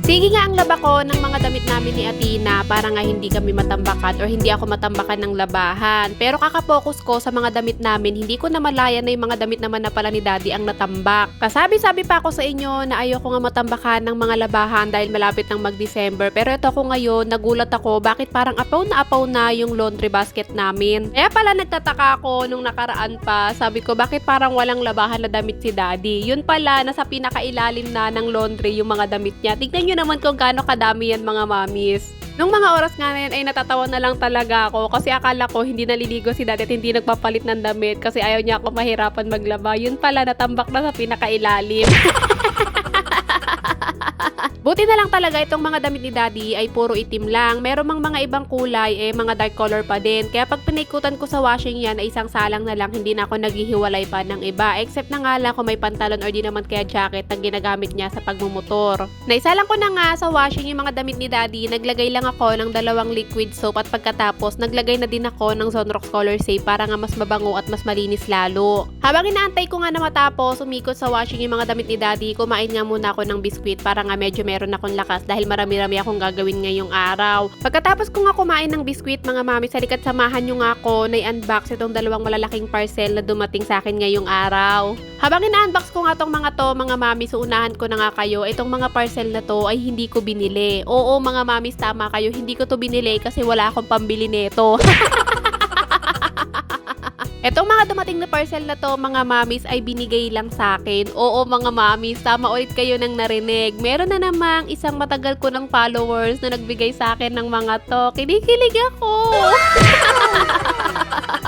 Sige nga ang laba ko ng mga damit namin ni Atina para nga hindi kami matambakan or hindi ako matambakan ng labahan. Pero kakapokus ko sa mga damit namin, hindi ko na malaya na yung mga damit naman na pala ni Daddy ang natambak. Kasabi-sabi pa ako sa inyo na ayoko nga matambakan ng mga labahan dahil malapit ng mag-December. Pero ito ko ngayon, nagulat ako bakit parang apaw na apaw na yung laundry basket namin. Kaya pala nagtataka ako nung nakaraan pa, sabi ko bakit parang walang labahan na damit si Daddy. Yun pala, nasa pinakailalim na ng laundry yung mga damit niya. Tignan nyo naman kung gaano kadami yan mga mamis. Nung mga oras nga na yan ay natatawa na lang talaga ako kasi akala ko hindi naliligo si daddy at hindi nagpapalit ng damit kasi ayaw niya ako mahirapan maglaba. Yun pala natambak na sa pinakailalim. Buti na lang talaga itong mga damit ni Daddy ay puro itim lang. Meron mang mga ibang kulay eh mga dark color pa din. Kaya pag pinikutan ko sa washing yan ay isang salang na lang hindi na ako naghihiwalay pa ng iba. Except na nga lang kung may pantalon or di naman kaya jacket na ginagamit niya sa pagmumotor. Naisa lang ko na nga sa washing yung mga damit ni Daddy. Naglagay lang ako ng dalawang liquid soap at pagkatapos naglagay na din ako ng Zonrox Color Safe para nga mas mabango at mas malinis lalo. Habang inaantay ko nga na matapos, umikot sa washing yung mga damit ni Daddy, kumain nga muna ako ng biskwit para nga medyo meron akong lakas dahil marami-rami akong gagawin ngayong araw. Pagkatapos ko nga kumain ng biskwit mga mami, salikat samahan nyo nga ako na i-unbox itong dalawang malalaking parcel na dumating sa akin ngayong araw. Habang ina-unbox ko nga tong mga to mga mami, so unahan ko na nga kayo, itong mga parcel na to ay hindi ko binili. Oo mga mami, tama kayo, hindi ko to binili kasi wala akong pambili nito. Etong mga dumating na parcel na to, mga mamis, ay binigay lang sa akin. Oo, mga mamis, tama ulit kayo nang narinig. Meron na namang isang matagal ko ng followers na nagbigay sa akin ng mga to. Kinikilig ako!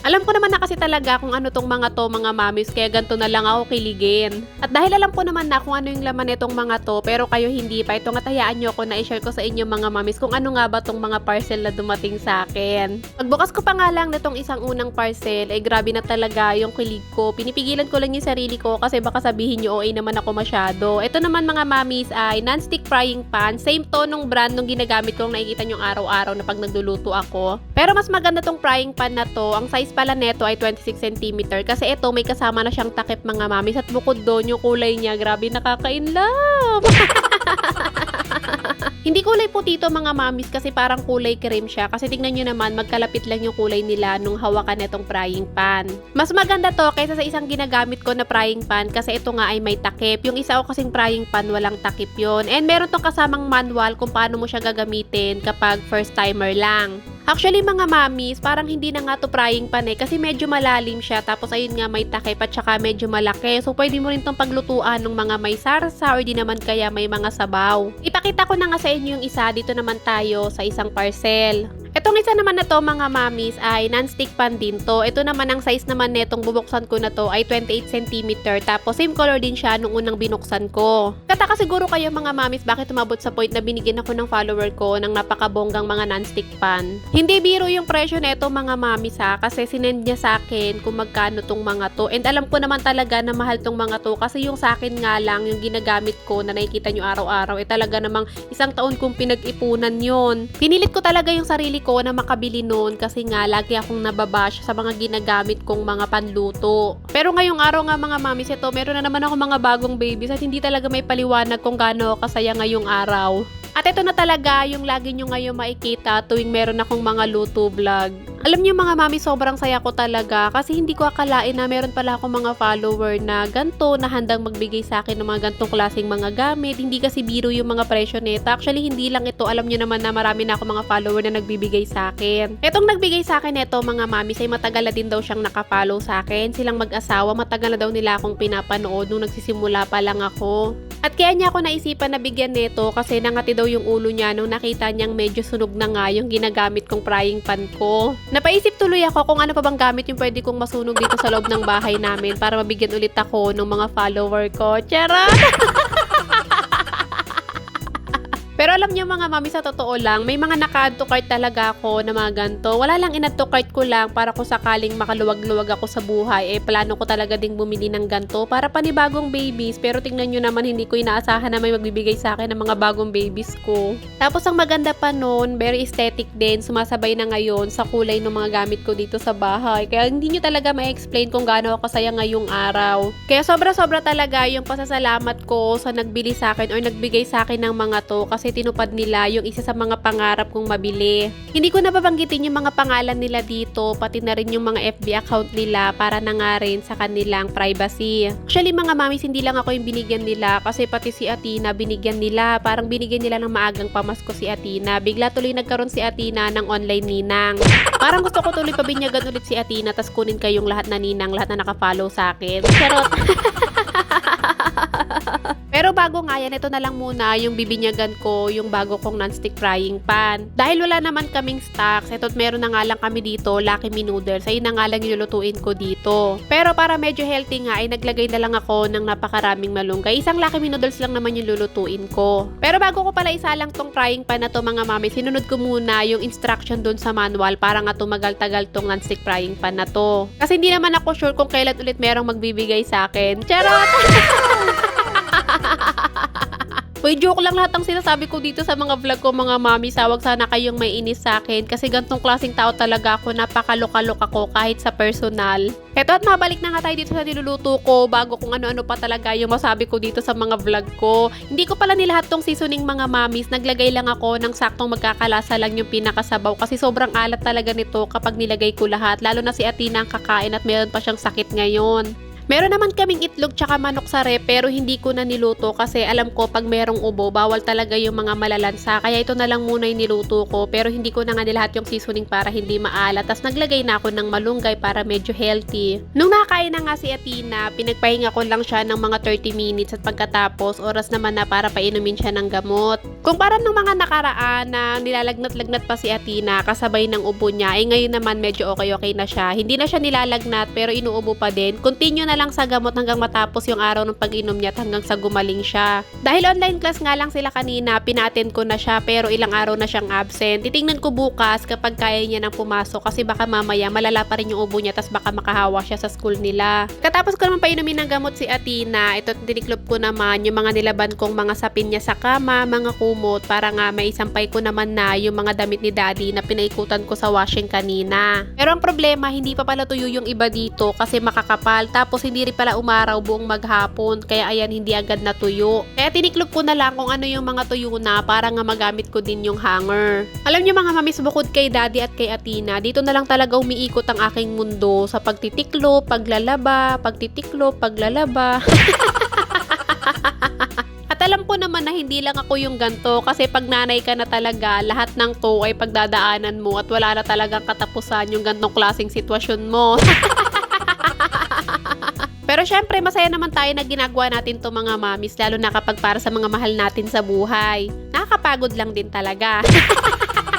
alam ko naman na kasi talaga kung ano tong mga to, mga mamis, kaya ganito na lang ako kiligin. At dahil alam ko naman na kung ano yung laman nitong mga to, pero kayo hindi pa, ito nga tayaan nyo ko na i-share ko sa inyo mga mamis kung ano nga ba tong mga parcel na dumating sa akin. Pagbukas ko pa nga lang nitong isang unang parcel, ay grabe na talaga yung kilig ko. Pinipigilan ko lang yung sarili ko kasi baka sabihin nyo, OA naman ako masyado. Ito naman mga mamis ay non-stick frying pan. Same to nung brand nung ginagamit kong nakikita nyo araw-araw na pag nagluluto ako. Pero mas maganda tong frying pan na to. Ang size pala neto ay 26 cm kasi ito may kasama na siyang takip mga mamis at bukod doon yung kulay niya, grabe nakaka-inlove. Hindi kulay puti ito mga mamis kasi parang kulay cream siya. Kasi tingnan nyo naman, magkalapit lang yung kulay nila nung hawakan netong frying pan. Mas maganda to kaysa sa isang ginagamit ko na frying pan kasi ito nga ay may takip. Yung isa ko kasing frying pan, walang takip yon And meron tong kasamang manual kung paano mo siya gagamitin kapag first timer lang. Actually mga mamis, parang hindi na nga to frying pan eh kasi medyo malalim siya tapos ayun nga may takip at saka medyo malaki. So pwede mo rin tong paglutuan ng mga may sarsa or di naman kaya may mga sabaw. Ipakita ko na nga sa inyo yung isa. Dito naman tayo sa isang parcel. Itong isa naman na to mga mamis ay non-stick pan din to. Ito naman ang size naman netong bubuksan ko na to ay 28 cm. Tapos same color din siya nung unang binuksan ko. Kataka siguro kayo mga mamis bakit umabot sa point na binigyan ako ng follower ko ng napakabonggang mga non-stick pan. Hindi biro yung presyo neto mga mamis ha kasi sinend niya sa akin kung magkano tong mga to. And alam ko naman talaga na mahal tong mga to kasi yung sa akin nga lang yung ginagamit ko na nakikita nyo araw-araw eh talaga namang isang taon kong pinag-ipunan yon. Pinilit ko talaga yung sarili ko na makabili noon kasi nga lagi akong nababash sa mga ginagamit kong mga panluto. Pero ngayong araw nga mga mamis ito, meron na naman ako mga bagong babies at hindi talaga may paliwanag kung gaano kasaya ngayong araw. At ito na talaga yung lagi nyo ngayon makikita tuwing meron akong mga luto vlog. Alam nyo mga mami, sobrang saya ko talaga kasi hindi ko akalain na meron pala akong mga follower na ganto na handang magbigay sa akin ng mga gantong klaseng mga gamit. Hindi kasi biro yung mga presyo nito. Actually, hindi lang ito. Alam nyo naman na marami na ako mga follower na nagbibigay sa akin. Itong nagbigay sa akin ito mga mami, say matagal na din daw siyang nakafollow sa akin. Silang mag-asawa, matagal na daw nila akong pinapanood nung nagsisimula pa lang ako. At kaya niya ako naisipan na bigyan nito kasi nangati daw yung ulo niya nung nakita niyang medyo sunog na nga yung ginagamit kong frying pan ko. Napaisip tuloy ako kung ano pa bang gamit yung pwede kong masunog dito sa loob ng bahay namin para mabigyan ulit ako ng mga follower ko. Charot! Pero alam niyo mga mami, sa totoo lang, may mga naka-add to cart talaga ako na mga ganito. Wala lang in-add to cart ko lang para kung sakaling makaluwag-luwag ako sa buhay, eh plano ko talaga ding bumili ng ganito para panibagong babies. Pero tingnan nyo naman, hindi ko inaasahan na may magbibigay sa akin ng mga bagong babies ko. Tapos ang maganda pa noon, very aesthetic din, sumasabay na ngayon sa kulay ng mga gamit ko dito sa bahay. Kaya hindi nyo talaga ma-explain kung gaano ako kasaya ngayong araw. Kaya sobra-sobra talaga yung pasasalamat ko sa nagbili sa akin or nagbigay sa akin ng mga to kasi tinupad nila yung isa sa mga pangarap kong mabili. Hindi ko nababanggitin yung mga pangalan nila dito, pati na rin yung mga FB account nila para na nga rin sa kanilang privacy. Actually mga mamis, hindi lang ako yung binigyan nila kasi pati si Atina binigyan nila. Parang binigyan nila ng maagang pamasko si Atina. Bigla tuloy nagkaroon si Atina ng online ninang. Parang gusto ko tuloy pabinyagan ulit si Atina tas kunin kayong lahat na ninang, lahat na nakafollow sa akin. Charot! Bago nga yan, ito na lang muna yung bibinyagan ko, yung bago kong non-stick frying pan. Dahil wala naman kaming stocks, ito meron na nga lang kami dito, Lucky Me Noodles. Ayun na nga lang lulutuin ko dito. Pero para medyo healthy nga, ay naglagay na lang ako ng napakaraming malunggay. Isang Lucky Me Noodles lang naman yung lulutuin ko. Pero bago ko pala isa lang tong frying pan na to mga mami, sinunod ko muna yung instruction dun sa manual para nga tumagal-tagal tong non-stick frying pan na to. Kasi hindi naman ako sure kung kailan ulit merong magbibigay sa akin. Charot! Uy, joke lang lahat ang sinasabi ko dito sa mga vlog ko mga mami. Sawag sana kayong may inis sa akin kasi gantong klaseng tao talaga ako. Napakaloka-loka ko kahit sa personal. Eto at mabalik na nga tayo dito sa niluluto ko bago kung ano-ano pa talaga yung masabi ko dito sa mga vlog ko. Hindi ko pala nilahat tong seasoning mga mamis. Naglagay lang ako ng saktong magkakalasa lang yung pinakasabaw kasi sobrang alat talaga nito kapag nilagay ko lahat. Lalo na si Atina ang kakain at meron pa siyang sakit ngayon. Meron naman kaming itlog tsaka manok sa rep pero hindi ko na niluto kasi alam ko pag merong ubo bawal talaga yung mga malalansa kaya ito na lang muna yung niluto ko pero hindi ko na nga nilahat yung seasoning para hindi maalat tas naglagay na ako ng malunggay para medyo healthy. Nung nakain na nga si Atina, pinagpahinga ko lang siya ng mga 30 minutes at pagkatapos oras naman na para painumin siya ng gamot. Kung para nung mga nakaraan na nilalagnat-lagnat pa si Atina kasabay ng ubo niya, eh ngayon naman medyo okay-okay na siya. Hindi na siya nilalagnat pero inuubo pa din. Continue na lang sa gamot hanggang matapos yung araw ng pag-inom niya at hanggang sa gumaling siya. Dahil online class nga lang sila kanina, pinaten ko na siya pero ilang araw na siyang absent. Titingnan ko bukas kapag kaya niya nang pumasok kasi baka mamaya malala pa rin yung ubo niya tas baka makahawa siya sa school nila. Katapos ko naman painumin ng gamot si Atina, ito tiniklop ko naman yung mga nilaban kong mga sapin niya sa kama, mga kumot para nga may isampay ko naman na yung mga damit ni daddy na pinaikutan ko sa washing kanina. Pero ang problema, hindi pa pala tuyo yung iba dito kasi makakapal tapos hindi pala umaraw buong maghapon kaya ayan hindi agad natuyo. Kaya tiniklop ko na lang kung ano yung mga tuyo na para nga magamit ko din yung hanger. Alam niyo mga mamis bukod kay daddy at kay Atina, dito na lang talaga umiikot ang aking mundo sa pagtitiklo, paglalaba, pagtitiklo, paglalaba. Alam ko naman na hindi lang ako yung ganto kasi pag nanay ka na talaga, lahat ng to ay pagdadaanan mo at wala na talagang katapusan yung gantong klaseng sitwasyon mo. Pero syempre, masaya naman tayo na ginagawa natin to mga mamis, lalo na kapag para sa mga mahal natin sa buhay. Nakakapagod lang din talaga.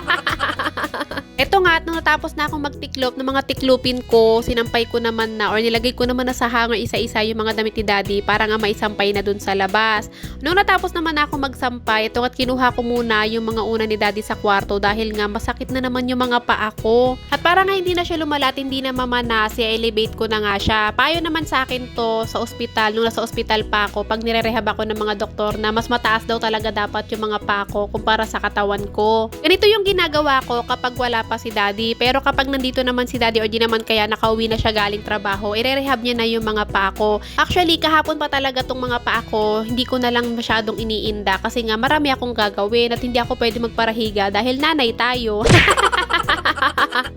Eto nga, at nung natapos na akong magtiklop ng mga tiklupin ko, sinampay ko naman na or nilagay ko naman na sa hanger isa-isa yung mga damit ni daddy para nga maisampay na dun sa labas. Nung natapos naman ako magsampay, ito at kinuha ko muna yung mga una ni daddy sa kwarto dahil nga masakit na naman yung mga paa ko. At para nga hindi na siya lumalat, hindi na mamanas, i-elevate ko na nga siya. Payo naman sa akin to sa ospital, nung nasa ospital pa ako, pag nire-rehab ako ng mga doktor na mas mataas daw talaga dapat yung mga paa ko kumpara sa katawan ko. Ganito yung ginagawa ko kapag wala pa si daddy. Pero kapag nandito naman si daddy or di naman kaya nakauwi na siya galing trabaho, ire-rehab niya na yung mga paa ko. Actually, kahapon pa talaga tong mga paa ko, hindi ko na lang masyadong iniinda kasi nga marami akong gagawin at hindi ako pwede magparahiga dahil nanay tayo.